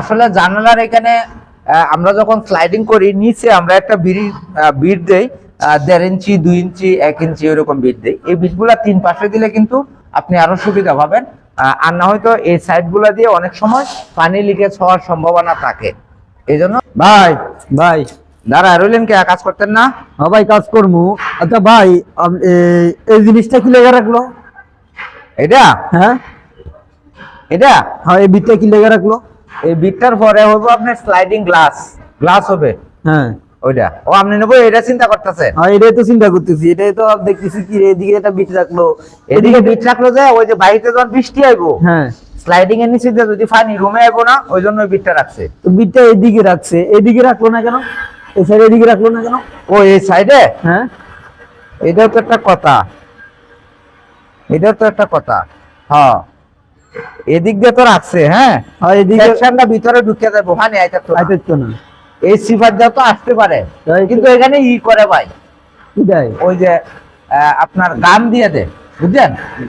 আসলে জানালার এখানে আমরা যখন স্লাইডিং করি নিচে আমরা একটা বিড়ি বিট দেই দেড় ইঞ্চি দুই ইঞ্চি এক ইঞ্চি এরকম বিট দেই। এই বিটগুলা তিন পাশে দিলে কিন্তু আপনি আরও সুবিধা পাবেন। আর না হয়তো এই সাইডগুলা দিয়ে অনেক সময় পানি লিকেজ হওয়ার সম্ভাবনা থাকে। এই জন্য ভাই ভাই। দাঁড়া রইলেন কে? কাজ করতেন না? হ্যাঁ ভাই কাজ করব আচ্ছা ভাই এই জিনিসটা কি লেগে রাখল? এটা? হ্যাঁ? এটা? হ্যাঁ এই বিটটা কি লেগে রাখল? এই বিটটার পরে হব আপনার স্লাইডিং গ্লাস গ্লাস হবে। হ্যাঁ। ওইটা। ও আপনি নেব এটা চিন্তা করতেছেন হ্যাঁ এটাই তো চিন্তা করতেছি এটাই তো দেখতেছি কি এদিকে একটা বিট রাখল। এদিকে বিট রাখল যে ওই যে বাড়িতে যখন বৃষ্টি আইবো হ্যাঁ। স্লাইডিং এর নিচে যদি পানি রুমে আইবো না ওই জন্য বিটটা রাখছে। তো বিটটা এদিকে রাখছে। এদিকে রাখল না কেন? এই সাইড এদিকে রাখল না কেন? ও এই সাইডে হ্যাঁ। এটাও তো একটা কথা। এটাও তো একটা কথা। হ্যাঁ। এদিক দিয়ে তো রাখছে হ্যাঁ? সেকশনটা ভিতরে ঢুকে যাব পানি আইতে তো আইতে তো না। এই সিফার দিয়ে তো আসতে পারে। কিন্তু এখানে ই করে ভাই। ওই যে আপনার গাম দিয়ে দে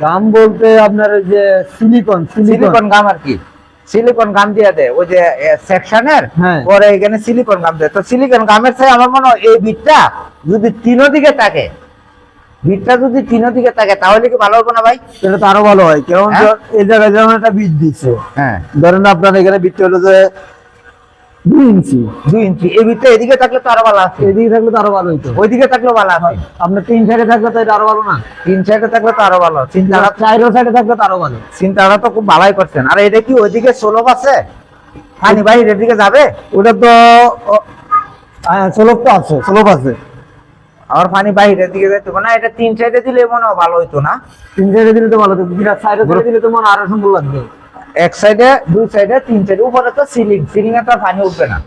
গাম বলতে আপনার ওই যে সিলিকন সিলিকন গাম আর কি। সিলিকন গাম দিয়ে দে ওই যে সেকশনের হ্যাঁ। পরে এখানে সিলিকন গাম দেয় তো সিলিকন গামের চাই আমার মনে হয় এই বিটটা যদি তিনো দিকে থাকে বিটটা যদি তিনো দিকে থাকে তাহলে কি ভালো হবে না ভাই? এটা তো আরও ভালো হয় কারণ হ্যাঁ? এই জায়গায় যেমন একটা বিট দিচ্ছে। হ্যাঁ। ধরেন আপনার এখানে বিটটা হলো যে দুই ইঞ্চি। দুই ইঞ্চি। এই বিটটা এদিকে থাকলে তো আরও ভালো আছে। এদিকে থাকলে তো আরও ভালো হইতো। ওইদিকে থাকলেও ভালো আছে। আপনার তিন সাইডে থাকলে তো এটা আরও ভালো না? তিন সাইডে থাকলে তো আরও ভালো। চিন্তাটা চাইরো সাইডে থাকলে তো আরও ভালো। চিন্তাটা তো খুব ভালোই করছেন। আর এটা কি ওইদিকে সোলভ আছে? পানি বাইরের দিকে যাবে? ওটা তো সোলভ তো আছে সোলভ আছে। আমার পানি বাইরের দিকে যাইতে না এটা তিন সাইডে দিলে মনে ভালো হইতো না। তিন সাইডে দিলে তো ভালো হতো যেটা সাইডে দিলে তো মনে আরও সুন্দর লাগবে। এক সাইডে দুই সাইডে তিন সাইডে উপরে তো সিলিং সিলিং এ তো পানি উঠবে না।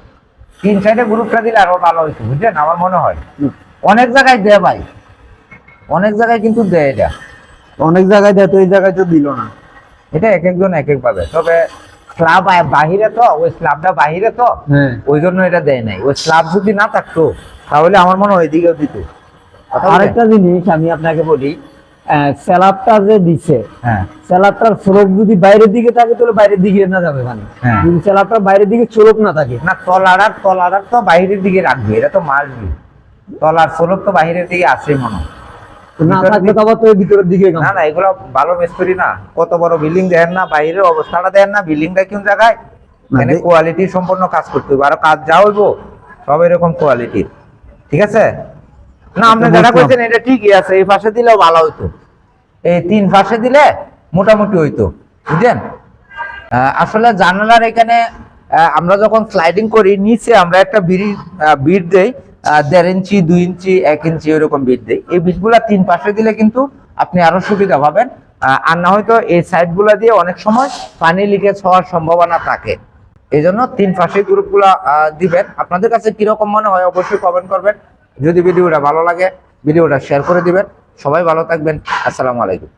তিন সাইডে গ্রুপটা দিলে আরও ভালো হইতো বুঝলেন? আমার মনে হয়। অনেক জায়গায় দেয় ভাই। অনেক জায়গায় কিন্তু দেয় এটা। অনেক জায়গায় দেয় তো এই জায়গায় তো দিল না। এটা এক একজন এক এক পাবে তবে স্ল্যাব বাহিরে তো ওই স্ল্যাবটা বাহিরে তো হ্যাঁ। ওই জন্য এটা দেয় নাই। ওই স্ল্যাব যদি না থাকতো তাহলে আমার মনে হয় ওইদিকেও দিত। আরেকটা জিনিস আমি আপনাকে বলি স্যালাডটা যে দিছে হ্যাঁ। স্যালাডটার যদি বাইরের দিকে থাকে তাহলে বাইরের দিকে না যাবে মানে। হ্যাঁ। যদি স্যালাডটা বাইরের দিকে না থাকে। না তলার তলার তো বাইরের দিকে রাখবে এটা তো মারবে তলার সোলক তো বাইরের দিকে আছে মনে হয়। তো না থাকলে তো আবার তো এই ভিতরের দিকে না না এগুলো ভালো মিস্ত্রি না। কত বড় বিল্ডিং দেখেন না বাইরের অবস্থাটা দেখেন না বিল্ডিংটা কোন জায়গায়? মানে কোয়ালিটি সম্পন্ন কাজ করতে হবে। আর কাজ যা হইব সব এরকম কোয়ালিটির ঠিক আছে? না আপনি যেটা কইছেন এটা ঠিকই আছে। এই পাশে দিলেও ভালো হইতো। এই তিন পাশে দিলে মোটামুটি হইতো। বুঝলেন? আসলে জানালার এখানে আমরা যখন স্লাইডিং করি নিচে আমরা একটা বিড়ি বিট দেই দেড় ইঞ্চি, দুই ইঞ্চি, এক ইঞ্চি এরকম বিট দেই। এই বিটগুলা তিন পাশে দিলে কিন্তু আপনি আরও সুবিধা পাবেন। আর না হয়তো এই সাইডগুলা দিয়ে অনেক সময় পানি লিকেজ হওয়ার সম্ভাবনা থাকে। এই জন্য তিন পাশে গ্রুপগুলা দিবেন। আপনাদের কাছে কীরকম মনে হয় অবশ্যই কমেন্ট করবেন। যদি ভিডিওটা ভালো লাগে, ভিডিওটা শেয়ার করে দিবেন। সবাই ভালো থাকবেন। আসসালামু আলাইকুম।